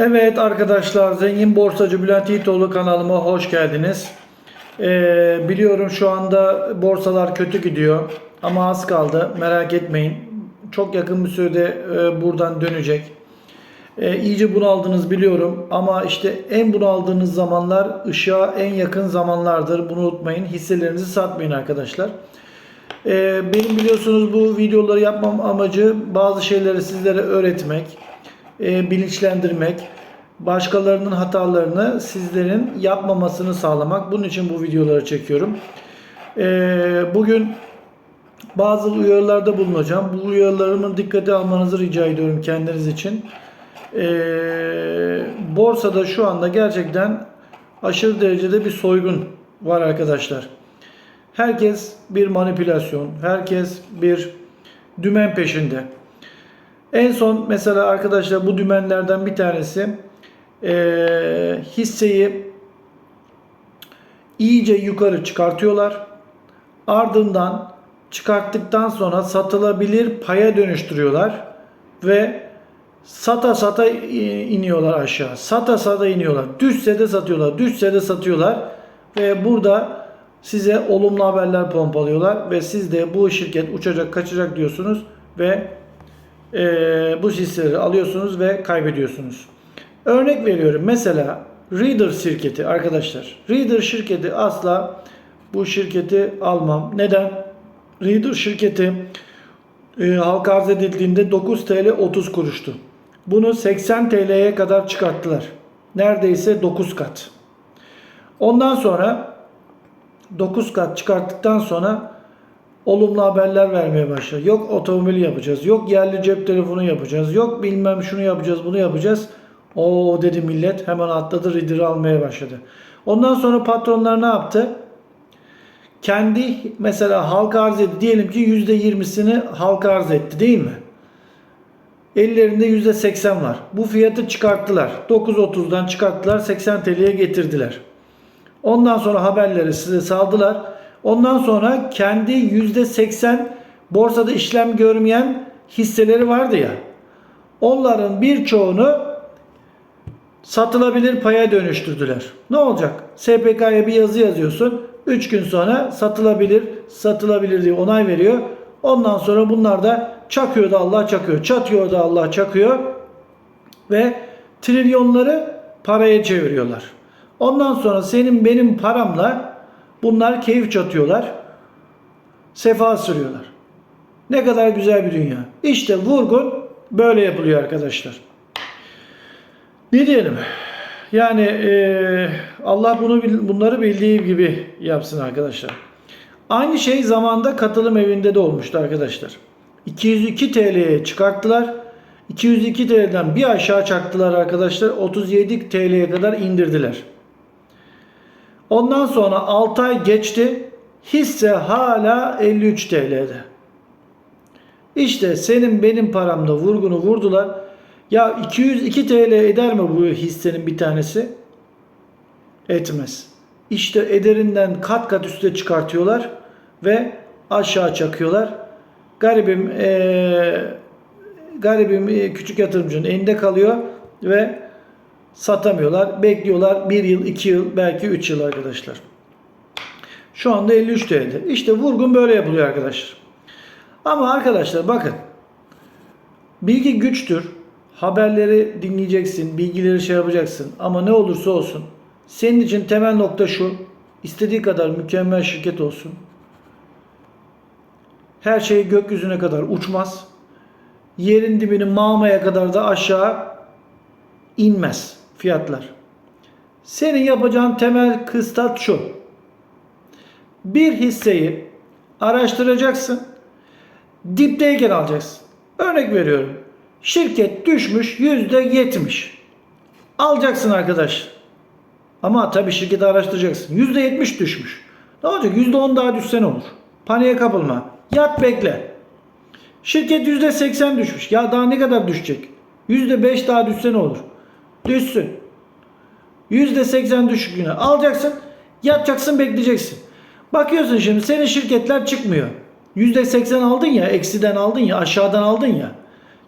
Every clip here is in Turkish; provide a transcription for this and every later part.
Evet arkadaşlar Zengin Borsacı Bülent Yiğitoğlu kanalıma hoş geldiniz. Ee, biliyorum şu anda borsalar kötü gidiyor ama az kaldı merak etmeyin. Çok yakın bir sürede e, buradan dönecek. E, iyice bunaldınız biliyorum ama işte en bunaldığınız zamanlar ışığa en yakın zamanlardır. Bunu unutmayın. Hisselerinizi satmayın arkadaşlar. E, benim biliyorsunuz bu videoları yapmam amacı bazı şeyleri sizlere öğretmek, e, bilinçlendirmek, başkalarının hatalarını sizlerin yapmamasını sağlamak. Bunun için bu videoları çekiyorum. E, bugün bazı uyarılarda bulunacağım. Bu uyarılarımı dikkate almanızı rica ediyorum kendiniz için. Ee, borsada şu anda gerçekten aşırı derecede bir soygun var arkadaşlar. Herkes bir manipülasyon, herkes bir dümen peşinde. En son mesela arkadaşlar bu dümenlerden bir tanesi ee, hisseyi iyice yukarı çıkartıyorlar. Ardından çıkarttıktan sonra satılabilir paya dönüştürüyorlar ve sata sata iniyorlar aşağı. Sata sata iniyorlar. Düşse de satıyorlar. Düşse de satıyorlar. Ve burada size olumlu haberler pompalıyorlar ve siz de bu şirket uçacak kaçacak diyorsunuz ve e, bu hisseleri alıyorsunuz ve kaybediyorsunuz. Örnek veriyorum mesela Reader şirketi arkadaşlar. Reader şirketi asla bu şirketi almam. Neden? Reader şirketi e, halka arz edildiğinde 9 TL 30 kuruştu. Bunu 80 TL'ye kadar çıkarttılar. Neredeyse 9 kat. Ondan sonra 9 kat çıkarttıktan sonra olumlu haberler vermeye başladı. Yok otomobil yapacağız. Yok yerli cep telefonu yapacağız. Yok bilmem şunu yapacağız, bunu yapacağız. O dedi millet hemen atladı Reader'ı almaya başladı. Ondan sonra patronlar ne yaptı? Kendi mesela halka arz etti. Diyelim ki %20'sini halka arz etti değil mi? Ellerinde %80 var. Bu fiyatı çıkarttılar. 9.30'dan çıkarttılar. 80 TL'ye getirdiler. Ondan sonra haberleri size saldılar. Ondan sonra kendi %80 borsada işlem görmeyen hisseleri vardı ya. Onların birçoğunu satılabilir paya dönüştürdüler. Ne olacak? SPK'ya bir yazı yazıyorsun. 3 gün sonra satılabilir, satılabilir diye onay veriyor. Ondan sonra bunlar da çakıyor da Allah çakıyor, çatıyor da Allah çakıyor ve trilyonları paraya çeviriyorlar. Ondan sonra senin benim paramla bunlar keyif çatıyorlar. Sefa sürüyorlar. Ne kadar güzel bir dünya. İşte vurgun böyle yapılıyor arkadaşlar. Ne diyelim? Yani eee, Allah bunu bunları bildiği gibi yapsın arkadaşlar. Aynı şey zamanda katılım evinde de olmuştu arkadaşlar. 202 TL'ye çıkarttılar. 202 TL'den bir aşağı çaktılar arkadaşlar. 37 TL'ye kadar indirdiler. Ondan sonra 6 ay geçti. Hisse hala 53 TL'de. İşte senin benim paramda vurgunu vurdular. Ya 202 TL eder mi bu hissenin bir tanesi? Etmez. İşte ederinden kat kat üste çıkartıyorlar ve aşağı çakıyorlar. Garibim eee, garibim küçük yatırımcının elinde kalıyor ve satamıyorlar. Bekliyorlar 1 yıl, 2 yıl, belki 3 yıl arkadaşlar. Şu anda 53 TL. İşte vurgun böyle yapılıyor arkadaşlar. Ama arkadaşlar bakın. Bilgi güçtür. Haberleri dinleyeceksin, bilgileri şey yapacaksın. Ama ne olursa olsun senin için temel nokta şu. istediği kadar mükemmel şirket olsun. Her şey gökyüzüne kadar uçmaz. Yerin dibini mağmaya kadar da aşağı inmez fiyatlar. Senin yapacağın temel kıstat şu. Bir hisseyi araştıracaksın. Dipteyken alacaksın. Örnek veriyorum. Şirket düşmüş yüzde yetmiş. Alacaksın arkadaş. Ama tabii şirketi araştıracaksın. Yüzde yetmiş düşmüş. Ne olacak? Yüzde on daha düşse ne olur? Paniğe kapılma. Yat bekle. Şirket yüzde seksen düşmüş. Ya daha ne kadar düşecek? Yüzde beş daha düşse ne olur? Düşsün. Yüzde seksen düşüklüğüne alacaksın. Yatacaksın bekleyeceksin. Bakıyorsun şimdi senin şirketler çıkmıyor. Yüzde seksen aldın ya eksiden aldın ya aşağıdan aldın ya.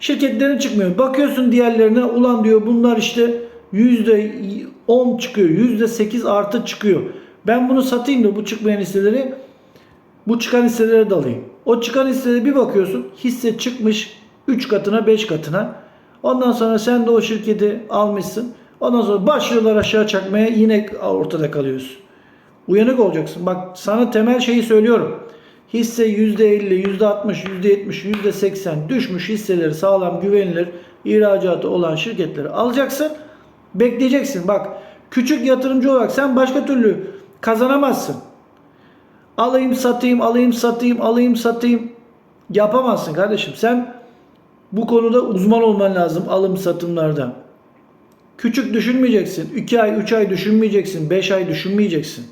Şirketlerin çıkmıyor. Bakıyorsun diğerlerine ulan diyor bunlar işte %10 çıkıyor. %8 artı çıkıyor. Ben bunu satayım da bu çıkmayan hisseleri bu çıkan hisselere de alayım. O çıkan hisselere bir bakıyorsun hisse çıkmış 3 katına 5 katına. Ondan sonra sen de o şirketi almışsın. Ondan sonra başlıyorlar aşağı çakmaya yine ortada kalıyorsun. Uyanık olacaksın. Bak sana temel şeyi söylüyorum. Hisse %50, %60, %70, %80 düşmüş hisseleri sağlam, güvenilir, ihracatı olan şirketleri alacaksın. Bekleyeceksin. Bak küçük yatırımcı olarak sen başka türlü kazanamazsın. Alayım satayım, alayım satayım, alayım satayım. Yapamazsın kardeşim. Sen bu konuda uzman olman lazım alım satımlarda. Küçük düşünmeyeceksin. 2 ay, 3 ay düşünmeyeceksin. 5 ay düşünmeyeceksin.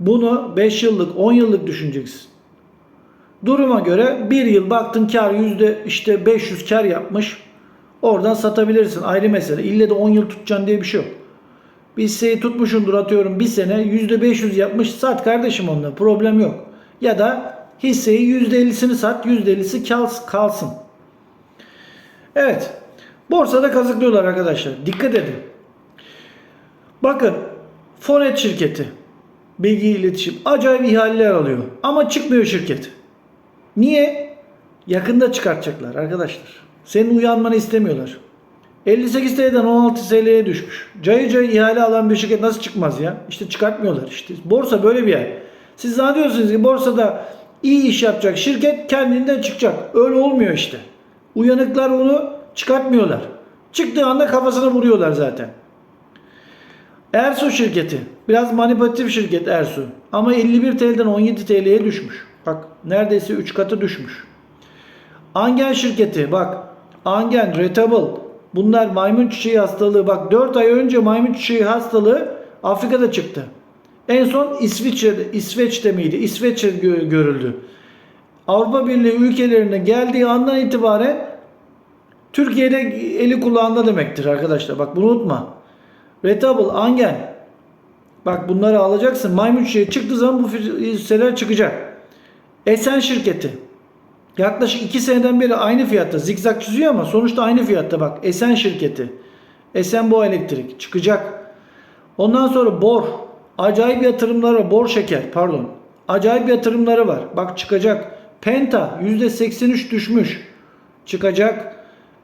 Bunu 5 yıllık, 10 yıllık düşüneceksin. Duruma göre bir yıl baktın kar yüzde işte 500 kar yapmış. Oradan satabilirsin. Ayrı mesele. İlle de 10 yıl tutacaksın diye bir şey yok. Bir hisseyi tutmuşundur atıyorum bir sene yüzde 500 yapmış sat kardeşim onunla problem yok. Ya da hisseyi yüzde 50'sini sat yüzde 50'si kal- kalsın. Evet. Borsada kazıklıyorlar arkadaşlar. Dikkat edin. Bakın Fonet şirketi bilgi iletişim acayip ihaleler alıyor. Ama çıkmıyor şirket. Niye? Yakında çıkartacaklar arkadaşlar. Senin uyanmanı istemiyorlar. 58 TL'den 16 TL'ye düşmüş. Cayır cayır ihale alan bir şirket nasıl çıkmaz ya? İşte çıkartmıyorlar işte. Borsa böyle bir yer. Siz zannediyorsunuz ki borsada iyi iş yapacak şirket kendinden çıkacak. Öyle olmuyor işte. Uyanıklar onu çıkartmıyorlar. Çıktığı anda kafasına vuruyorlar zaten. Ersu şirketi. Biraz manipülatif şirket Ersu. Ama 51 TL'den 17 TL'ye düşmüş. Bak neredeyse 3 katı düşmüş. Angen şirketi bak Angen, Retable bunlar maymun çiçeği hastalığı bak 4 ay önce maymun çiçeği hastalığı Afrika'da çıktı. En son İsviçre'de, İsveç'te miydi? İsveç'te gö- görüldü. Avrupa Birliği ülkelerine geldiği andan itibaren Türkiye'de eli kulağında demektir arkadaşlar. Bak bunu unutma. Retable, Angen. Bak bunları alacaksın. Maymun çiçeği çıktığı zaman bu hisseler çıkacak. Esen şirketi. Yaklaşık 2 seneden beri aynı fiyatta. Zikzak çiziyor ama sonuçta aynı fiyatta. Bak Esen şirketi. Esen Boğa Elektrik çıkacak. Ondan sonra Bor. Acayip yatırımları. Bor şeker pardon. Acayip yatırımları var. Bak çıkacak. Penta %83 düşmüş. Çıkacak.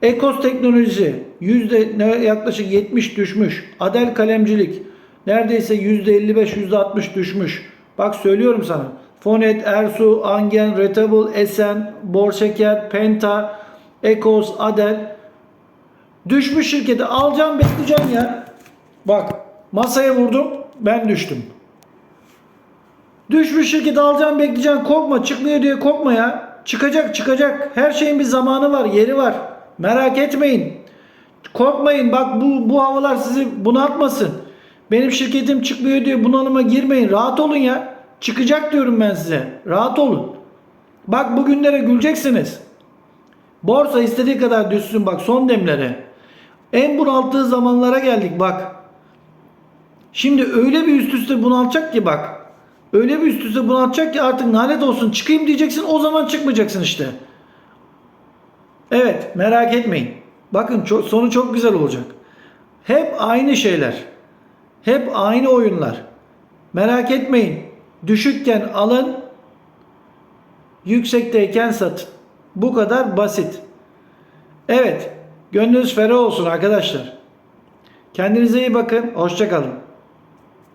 Ekos Teknoloji yüzde yaklaşık 70 düşmüş. Adel Kalemcilik neredeyse yüzde 55 yüzde 60 düşmüş. Bak söylüyorum sana. Fonet, Ersu, Angen, Retable, Esen, Borşeker, Penta, Ekos, Adel düşmüş şirketi alacağım bekleyeceğim ya. Bak masaya vurdum ben düştüm. Düşmüş şirketi alacağım bekleyeceğim korkma çıkmıyor diye korkma ya. Çıkacak çıkacak. Her şeyin bir zamanı var yeri var. Merak etmeyin. Korkmayın bak bu, bu havalar sizi bunaltmasın. Benim şirketim çıkmıyor diye bunalıma girmeyin. Rahat olun ya. Çıkacak diyorum ben size. Rahat olun. Bak bugünlere güleceksiniz. Borsa istediği kadar düşsün bak son demlere. En bunalttığı zamanlara geldik bak. Şimdi öyle bir üst üste bunaltacak ki bak. Öyle bir üst üste bunaltacak ki artık lanet olsun çıkayım diyeceksin o zaman çıkmayacaksın işte. Evet merak etmeyin. Bakın çok, sonu çok güzel olacak. Hep aynı şeyler. Hep aynı oyunlar. Merak etmeyin. Düşükken alın, yüksekteyken satın. Bu kadar basit. Evet, gönlünüz ferah olsun arkadaşlar. Kendinize iyi bakın. Hoşçakalın.